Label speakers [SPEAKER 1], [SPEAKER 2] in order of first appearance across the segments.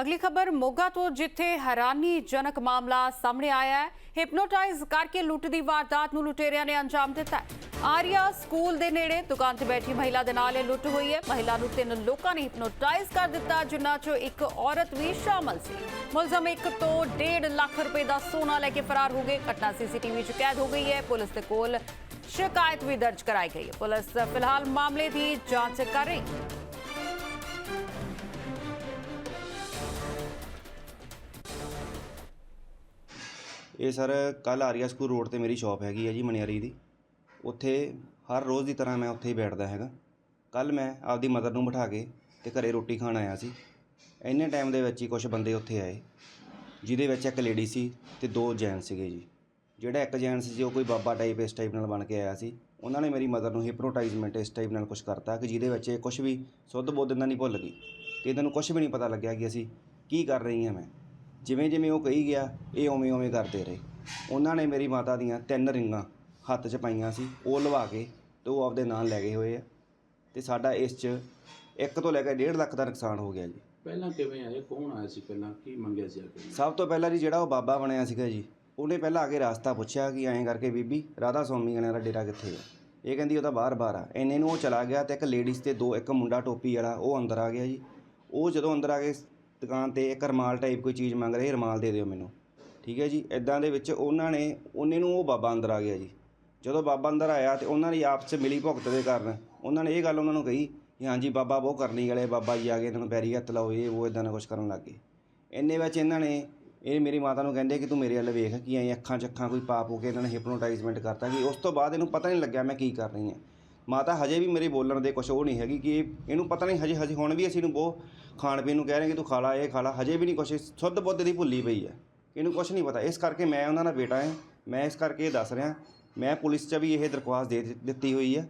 [SPEAKER 1] ਅਗਲੀ ਖਬਰ, ਮੋਗਾ ਤੋਂ ਜਿੱਥੇ ਹੈਰਾਨੀਜਨਕ ਮਾਮਲਾ ਸਾਹਮਣੇ ਆਇਆ ਹੈ ਹਿਪਨੋਟਾਈਜ਼ ਕਰਕੇ ਲੁੱਟ ਦੀ ਵਾਰਦਾਤ ਨੂੰ ਲੁਟੇਰਿਆਂ ਨੇ ਅੰਜਾਮ ਦਿੱਤਾ ਹੈ। ਆਰੀਆ ਸਕੂਲ ਦੇ ਨੇੜੇ ਦੁਕਾਨ ਤੇ ਬੈਠੀ ਮਹਿਲਾ ਦੇ ਨਾਲ ਇਹ ਲੁੱਟ ਹੋਈ ਹੈ। ਮਹਿਲਾ ਨੂੰ ਤਿੰਨ ਲੋਕਾਂ ਨੇ ਹਿਪਨੋਟਾਈਜ਼ ਕਰ ਦਿੱਤਾ, ਜਿਨ੍ਹਾਂ 'ਚੋਂ ਇੱਕ ਔਰਤ ਵੀ ਸ਼ਾਮਲ ਸੀ। ਮੁਲਜ਼ਮ ਇੱਕ ਤੋਂ 1.5 ਲੱਖ ਰੁਪਏ ਦਾ ਸੋਨਾ ਲੈ ਕੇ ਫਰਾਰ ਹੋ ਗਏ। ਘਟਨਾ ਸੀਸੀਟੀਵੀ 'ਚ ਕੈਦ ਹੋ ਗਈ ਹੈ। ਪੁਲਿਸ ਦੇ ਕੋਲ ਸ਼ਿਕਾਇਤ ਵੀ ਦਰਜ ਕਰਾਈ ਗਈ ਹੈ। ਪੁਲਿਸ ਫਿਲਹਾਲ ਮਾਮਲੇ ਦੀ ਜਾਂਚ ਕਰ ਰਹੀ ਹੈ।
[SPEAKER 2] ਇਹ ਸਰ ਕੱਲ ਆਰੀਆ ਸਕੂਲ ਰੋਡ ਤੇ ਮੇਰੀ ਸ਼ਾਪ ਹੈਗੀ ਹੈ ਜੀ ਮਨਿਆਰੀ ਦੀ। ਉੱਥੇ ਹਰ ਰੋਜ਼ ਦੀ ਤਰ੍ਹਾਂ ਮੈਂ ਉੱਥੇ ਹੀ ਬੈਠਦਾ ਹੈਗਾ। ਕੱਲ ਮੈਂ ਆਪਦੀ ਮਦਰ ਨੂੰ ਬਿਠਾ ਕੇ ਤੇ ਘਰੇ ਰੋਟੀ ਖਾਣ ਆਇਆ ਸੀ। ਇੰਨੇ ਟਾਈਮ ਦੇ ਵਿੱਚ ਹੀ ਕੁਝ ਬੰਦੇ ਉੱਥੇ ਆਏ, ਜਿਹਦੇ ਵਿੱਚ ਇੱਕ ਲੇਡੀ ਸੀ ਤੇ ਦੋ ਜੈਂਟਸ ਸੀਗੇ ਜੀ। ਜਿਹੜਾ ਇੱਕ ਜੈਂਟਸ ਸੀ ਉਹ ਕੋਈ ਬਾਬਾ ਟਾਈਪ ਇਸ ਟਾਈਪ ਨਾਲ ਬਣ ਕੇ ਆਇਆ ਸੀ, ਉਹਨਾਂ ਨੇ ਮੇਰੀ ਮਦਰ ਨੂੰ ਹਿਪਨੋਟਾਈਜ਼ਮੈਂਟ ਇਸ ਟਾਈਪ ਨਾਲ ਕੁਝ ਕਰਤਾ ਕਿ ਜਿਹਦੇ ਵਿੱਚ ਇਹ ਕੁਝ ਵੀ ਸੁੱਧ ਬੁੱਧ ਇਹਨਾਂ ਨਹੀਂ ਭੁੱਲ ਗਈ। ਤੇ ਇਹਨਾਂ ਨੂੰ ਕੁਝ ਵੀ ਨਹੀਂ ਪਤਾ ਲੱਗਿਆ ਕਿ ਅਸੀਂ ਕੀ ਕਰ ਰਹੀ ਹਾਂ ਮੈਂ ਜਿਵੇਂ ਜਿਵੇਂ ਉਹ ਕਹੀ ਗਿਆ ਇਹ ਉਵੇਂ ਉਵੇਂ ਕਰਦੇ ਰਹੇ। ਉਹਨਾਂ ਨੇ ਮੇਰੀ ਮਾਤਾ ਦੀਆਂ ਤਿੰਨ ਰਿੰਗਾਂ ਹੱਥ 'ਚ ਪਾਈਆਂ ਸੀ ਉਹ ਲਵਾ ਕੇ ਤੇ ਉਹ ਆਪਦੇ ਨਾਲ ਲੈ ਗਏ ਹੋਏ ਆ। ਤੇ ਸਾਡਾ ਇਸ 'ਚ ਇੱਕ ਤੋਂ ਲੈ ਕੇ 1.5 ਲੱਖ ਦਾ ਨੁਕਸਾਨ ਹੋ ਗਿਆ ਜੀ।
[SPEAKER 3] ਪਹਿਲਾਂ ਕਿਵੇਂ ਆਏ? ਕੌਣ ਆਇਆ ਸੀ ਪਹਿਲਾਂ? ਕੀ ਮੰਗਿਆ ਸੀ ਕੇ?
[SPEAKER 2] ਸਭ ਤੋਂ ਪਹਿਲਾਂ ਜੀ ਜਿਹੜਾ ਉਹ ਬਾਬਾ ਬਣਿਆ ਸੀਗਾ ਜੀ ਉਹਨੇ ਪਹਿਲਾਂ ਆ ਕੇ ਰਾਸਤਾ ਪੁੱਛਿਆ ਕਿ ਐਂ ਕਰਕੇ ਬੀਬੀ ਰਾਧਾ ਸਵਾਮੀ ਗਣਿਆ ਦਾ ਡੇਰਾ ਕਿੱਥੇ ਆ? ਇਹ ਕਹਿੰਦੀ ਉਹਦਾ ਬਾਹਰ ਬਾਹਰ ਆ। ਇੰਨੇ ਨੂੰ ਉਹ ਚਲਾ ਗਿਆ ਤੇ ਇੱਕ ਲੇਡੀਜ਼ ਤੇ ਦੋ ਇੱਕ ਮੁੰਡਾ ਟੋਪੀ ਵਾਲਾ ਉਹ ਅੰਦਰ ਆ ਗਿਆ ਜੀ। ਉਹ ਜਦੋਂ ਅੰਦਰ ਆ ਕੇ ਦੁਕਾਨ ਤੇ ਇੱਕ ਰੁਮਾਲ ਟਾਈਪ ਕੋਈ ਚੀਜ਼ ਮੰਗ ਰਹੇ, ਰੁਮਾਲ ਦੇ ਦਿਓ ਮੈਨੂੰ। ਠੀਕ ਹੈ ਜੀ? ਇੱਦਾਂ ਦੇ ਵਿੱਚ ਉਹਨਾਂ ਨੇ, ਉਹਨੇ ਨੂੰ ਉਹ ਬਾਬਾ ਅੰਦਰ ਆ ਗਿਆ ਜੀ। ਜਦੋਂ ਬਾਬਾ ਅੰਦਰ ਆਇਆ ਤੇ ਉਹਨਾਂ ਦੀ ਆਪਸ 'ਚ ਮਿਲੀ ਭੁਗਤ ਦੇ ਕਾਰਨ, ਉਹਨਾਂ ਨੇ ਇਹ ਗੱਲ ਉਹਨਾਂ ਨੂੰ ਕਹੀ ਕਿ ਹਾਂਜੀ ਬਾਬਾ ਬਹੁਤ ਕਰਨੀ ਵਾਲੇ ਬਾਬਾ ਜੀ ਆ ਗਏ ਇਹਨਾਂ ਨੂੰ ਪੈਰੀ ਹੱਥ ਲਾਓ, ਇਹ, ਉਹ ਇਦਾਂ ਦਾ ਕੁਝ ਕਰਨ ਲੱਗ ਗਏ। ਇੰਨੇ ਵਿੱਚ ਇਹਨਾਂ ਨੇ, ਇਹ ਮੇਰੀ ਮਾਤਾ ਨੂੰ ਕਹਿੰਦੇ ਕਿ ਤੂੰ ਮੇਰੇ ਵੱਲ ਵੇਖ ਕਿ ਐਂ ਅੱਖਾਂ 'ਚ ਅੱਖਾਂ ਕੋਈ ਪਾਪ ਹੋ ਕੇ ਇਹਨਾਂ ਨੇ ਹਿਪਨੋਟਾਈਜ਼ਮੈਂਟ ਕਰਤਾ ਕਿ ਉਸ ਤੋਂ ਬਾਅਦ ਇਹਨੂੰ ਪਤਾ ਨਹੀਂ ਲੱਗਿਆ ਮੈਂ ਕੀ ਕਰ ਰਹੀ ਹਾਂ। ਮਾਤਾ ਹਜੇ ਵੀ ਮੇਰੇ ਬੋਲਣ ਦੇ ਕੁਛ ਉਹ ਨਹੀਂ ਹੈਗੀ ਕਿ ਇਹਨੂੰ ਪਤਾ ਨਹੀਂ ਹਜੇ ਹਜੇ ਹੁਣ ਵੀ ਅਸੀਂ ਇਹਨੂੰ ਬਹੁਤ ਖਾਣ ਪੀਣ ਨੂੰ ਕਹਿ ਰਹੇ ਕਿ ਤੂੰ ਖਾ ਲਾ, ਇਹ ਖਾ ਲਾ। ਹਜੇ ਵੀ ਨਹੀਂ ਕੁਛ ਸੁੱਧ ਬੁੱਧ ਦੀ ਭੁੱਲੀ ਪਈ ਹੈ। ਇਹਨੂੰ ਕੁਛ ਨਹੀਂ ਪਤਾ। ਇਸ ਕਰਕੇ ਮੈਂ ਉਹਨਾਂ ਦਾ ਬੇਟਾ ਹਾਂ। ਮੈਂ ਇਸ ਕਰਕੇ ਇਹ ਦੱਸ ਰਿਹਾ। ਮੈਂ ਪੁਲਿਸ 'ਚ ਵੀ ਇਹ ਦਰਖਾਸਤ ਦੇ ਦਿੱ- ਦਿੱਤੀ ਹੋਈ ਹੈ।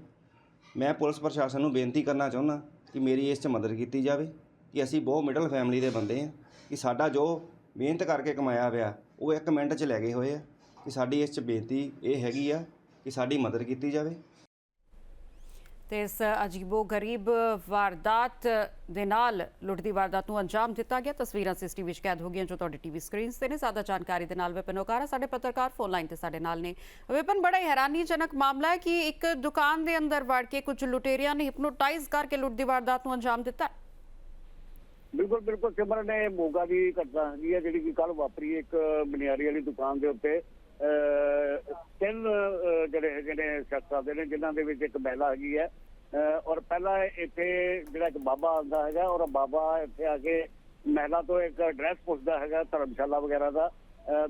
[SPEAKER 2] ਮੈਂ ਪੁਲਿਸ ਪ੍ਰਸ਼ਾਸਨ ਨੂੰ ਬੇਨਤੀ ਕਰਨਾ ਚਾਹੁੰਦਾ ਕਿ ਮੇਰੀ ਇਸ 'ਚ ਮਦਦ ਕੀਤੀ ਜਾਵੇ ਕਿ ਅਸੀਂ ਬਹੁਤ ਮਿਡਲ ਫੈਮਿਲੀ ਦੇ ਬੰਦੇ ਹਾਂ। ਕਿ ਸਾਡਾ ਜੋ ਮਿਹਨਤ ਕਰਕੇ ਕਮਾਇਆ ਹੋਇਆ, ਉਹ ਇੱਕ ਮਿੰਟ 'ਚ ਲੈ ਗਏ ਹੋਏ ਆ। ਕਿ ਸਾਡੀ ਇਸ 'ਚ ਬੇਨਤੀ ਇਹ ਹੈਗੀ ਆ ਕਿ ਸਾਡੀ ਮਦਦ ਕੀਤੀ ਜਾਵੇ।
[SPEAKER 1] ਤੇ ਇਸ ਅਜੀਬੋ ਗਰੀਬ ਵਾਰਦਾਤ ਦੇ ਨਾਲ ਲੁੱਟ ਦੀ ਵਾਰਦਾਤ ਨੂੰ ਅੰਜਾਮ ਦਿੱਤਾ ਗਿਆ। ਤਸਵੀਰਾਂ ਸੀਸੀਟੀਵੀ ਵਿੱਚ ਕੈਦ ਹੋ ਗਈਆਂ ਜੋ ਤੁਹਾਡੀ ਟੀਵੀ ਸਕਰੀਨਸ ਤੇ ਨੇ। ਜ਼ਿਆਦਾ ਜਾਣਕਾਰੀ ਦੇ ਨਾਲ ਵਿਪਨ ਓਕਾਰਾ, ਸਾਡੇ ਪੱਤਰਕਾਰ ਫੋਨ ਲਾਈਨ ਤੇ ਸਾਡੇ ਨਾਲ ਨੇ। ਵਿਪਨ, ਬੜਾ ਹੀ ਹੈਰਾਨੀਜਨਕ ਮਾਮਲਾ ਹੈ ਕਿ ਇੱਕ ਦੁਕਾਨ ਦੇ ਅੰਦਰ ਵੜ ਕੇ ਕੁਝ ਲੁਟੇਰਿਆਂ ਨੇ ਹਿਪਨੋਟਾਈਜ਼ ਕਰਕੇ ਲੁੱਟ ਦੀ ਵਾਰਦਾਤ ਨੂੰ ਅੰਜਾਮ ਦਿੱਤਾ।
[SPEAKER 4] ਬਿਲਕੁਲ ਬਿਲਕੁਲ। ਸਿਮਰਨ ਨੇ ਮੋਗਾ ਦੀ ਘਟਨਾ ਹੈਗੀ ਹੈ, ਜਿਹੜੀ ਕਿ ਕੱਲ ਵਾਪਰੀ ਇੱਕ ਮਨਿਆਰੀ ਵਾਲੀ ਦੁਕਾਨ ਦੇ ਉੱਤੇ। ਤਿੰਨ ਜਿਹੜੇ ਹੈਗੇ ਨੇ ਸ਼ਖਸ ਆਉਂਦੇ ਨੇ, ਜਿਨ੍ਹਾਂ ਦੇ ਵਿੱਚ ਇੱਕ ਮਹਿਲਾ ਹੈਗੀ ਹੈ। ਔਰ ਪਹਿਲਾਂ ਇੱਥੇ ਜਿਹੜਾ ਇੱਕ ਬਾਬਾ ਆਉਂਦਾ ਹੈਗਾ, ਔਰ ਬਾਬਾ ਇੱਥੇ ਆ ਕੇ ਮਹਿਲਾ ਤੋਂ ਇੱਕ ਐਡਰੈਸ ਪੁੱਛਦਾ ਹੈਗਾ, ਧਰਮਸ਼ਾਲਾ ਵਗੈਰਾ ਦਾ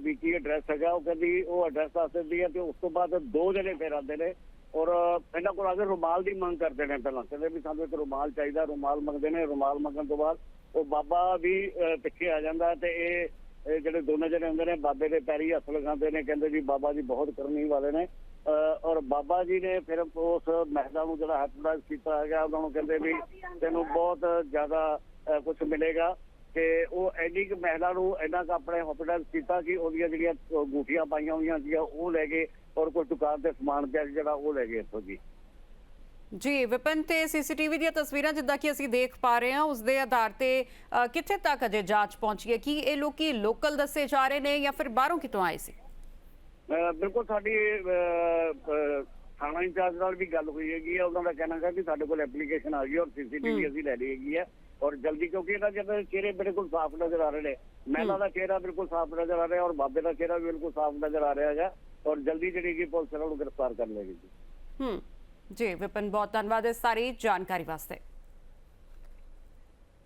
[SPEAKER 4] ਵੀ ਕੀ ਐਡਰੈਸ ਹੈਗਾ। ਉਹ ਕਹਿੰਦੀ, ਉਹ ਐਡਰੈਸ ਦੱਸ ਦਿੰਦੀ ਹੈ ਤੇ ਉਸ ਤੋਂ ਬਾਅਦ ਦੋ ਜਣੇ ਫੇਰ ਆਉਂਦੇ ਨੇ। ਔਰ ਇਹਨਾਂ ਕੋਲ ਆ ਕੇ ਰੁਮਾਲ ਦੀ ਮੰਗ ਕਰਦੇ ਨੇ ਪਹਿਲਾਂ। ਕਹਿੰਦੇ ਵੀ ਸਾਨੂੰ ਇੱਕ ਰੁਮਾਲ ਚਾਹੀਦਾ, ਰੁਮਾਲ ਮੰਗਦੇ ਨੇ। ਰੁਮਾਲ ਮੰਗਣ ਤੋਂ ਬਾਅਦ ਉਹ ਬਾਬਾ ਵੀ ਪਿੱਛੇ ਆ ਜਾਂਦਾ ਤੇ ਇਹ ਇਹ ਜਿਹੜੇ ਦੋਨੇ ਜਣੇ ਹੁੰਦੇ ਨੇ, ਬਾਬੇ ਦੇ ਪੈਰੀ ਹੱਥ ਲਗਾਉਂਦੇ ਨੇ, ਕਹਿੰਦੇ ਜੀ ਬਾਬਾ ਜੀ ਬਹੁਤ ਕਰਨੀ ਵਾਲੇ ਨੇ। ਔਰ ਬਾਬਾ ਜੀ ਨੇ ਫਿਰ ਉਸ ਮਹਿਲਾ ਨੂੰ ਜਿਹੜਾ ਹੈਪਨਾਈਜ਼ ਕੀਤਾ ਹੈਗਾ, ਉਹਨਾਂ ਨੂੰ ਕਹਿੰਦੇ ਵੀ ਤੈਨੂੰ ਬਹੁਤ ਜ਼ਿਆਦਾ ਕੁਝ ਮਿਲੇਗਾ। ਤੇ ਉਹ ਐਡੀ ਕਿ ਮਹਿਲਾ ਨੂੰ ਇੰਨਾ ਕੁ ਆਪਣੇ ਹਸਪੀਟਲ ਕੀਤਾ ਕਿ ਉਹਦੀਆਂ ਜਿਹੜੀਆਂ ਗੂਠੀਆਂ ਪਾਈਆਂ ਹੋਈਆਂ ਸੀਗੀਆਂ, ਉਹ ਲੈ ਗਏ। ਔਰ ਕੋਈ ਦੁਕਾਨ ਤੇ ਸਮਾਨ ਪਿਆ ਜਿਹੜਾ ਉਹ ਲੈ ਗਏ ਇੱਥੋਂ ਜੀ।
[SPEAKER 1] ਜੀ ਵਿਪਨ ਤੇ ਸੀਸੀਟੀਵੀ ਦੀਆਂ ਤਸਵੀਰਾਂ ਜਿੱਦਾਂ ਕਿ ਅਸੀਂ ਦੇਖ ਪਾ ਰਹੇ ਹਾਂ ਉਸ ਦੇ ਆਧਾਰ ਤੇ ਕਿੱਥੇ ਤੱਕ ਅਜੇ ਜਾਂਚ ਪਹੁੰਚੀ ਹੈ? ਕਿ ਇਹ ਲੋਕੀ ਲੋਕਲ ਦੱਸੇ ਜਾ ਰਹੇ ਨੇ ਜਾਂ ਫਿਰ ਬਾਹਰੋਂ ਕਿਤੋਂ ਆਏ ਸੀ?
[SPEAKER 4] ਬਿਲਕੁਲ ਸਾਡੀ ਥਾਣਾ ਇੰਚਾਰਜ ਨਾਲ ਵੀ ਗੱਲ ਹੋਈ ਹੈਗੀ ਹੈ। ਉਹਨਾਂ ਦਾ ਕਹਿਣਾ ਹੈ ਕਿ ਸਾਡੇ ਕੋਲ ਐਪਲੀਕੇਸ਼ਨ ਆ ਗਈ ਔਰ ਸੀਸੀਟੀਵੀ ਅਸੀਂ ਲੈ ਲਈ ਹੈਗੀ ਹੈ। ਔਰ ਜਲਦੀ ਕਿਉਂਕਿ ਇਹਨਾਂ ਜਿਹੜੇ ਚਿਹਰੇ ਬਿਲਕੁਲ ਸਾਫ਼ ਨਜ਼ਰ ਆ ਰਹੇ ਨੇ। ਮਹਿਲਾ ਦਾ ਚਿਹਰਾ ਬਿਲਕੁਲ ਸਾਫ਼ ਨਜ਼ਰ ਆ ਰਿਹਾ ਔਰ ਬਾਬੇ ਦਾ ਚਿਹਰਾ ਵੀ ਬਿਲਕੁਲ ਸਾਫ਼ ਨਜ਼ਰ ਆ ਰਿਹਾ ਹੈਗਾ। ਔਰ ਜਲਦੀ ਜਿਹੜੀ ਕਿ ਪੁਲਿਸ ਇਹਨਾਂ ਨੂੰ ਗ੍ਰਿਫਤਾਰ ਕਰ ਲਏਗੀ ਜੀ।
[SPEAKER 1] ਹੂੰ। ਜੀ ਵਿਪਨ ਬਹੁਤ ਧੰਨਵਾਦ ਇਸ ਸਾਰੀ ਜਾਣਕਾਰੀ ਵਾਸਤੇ।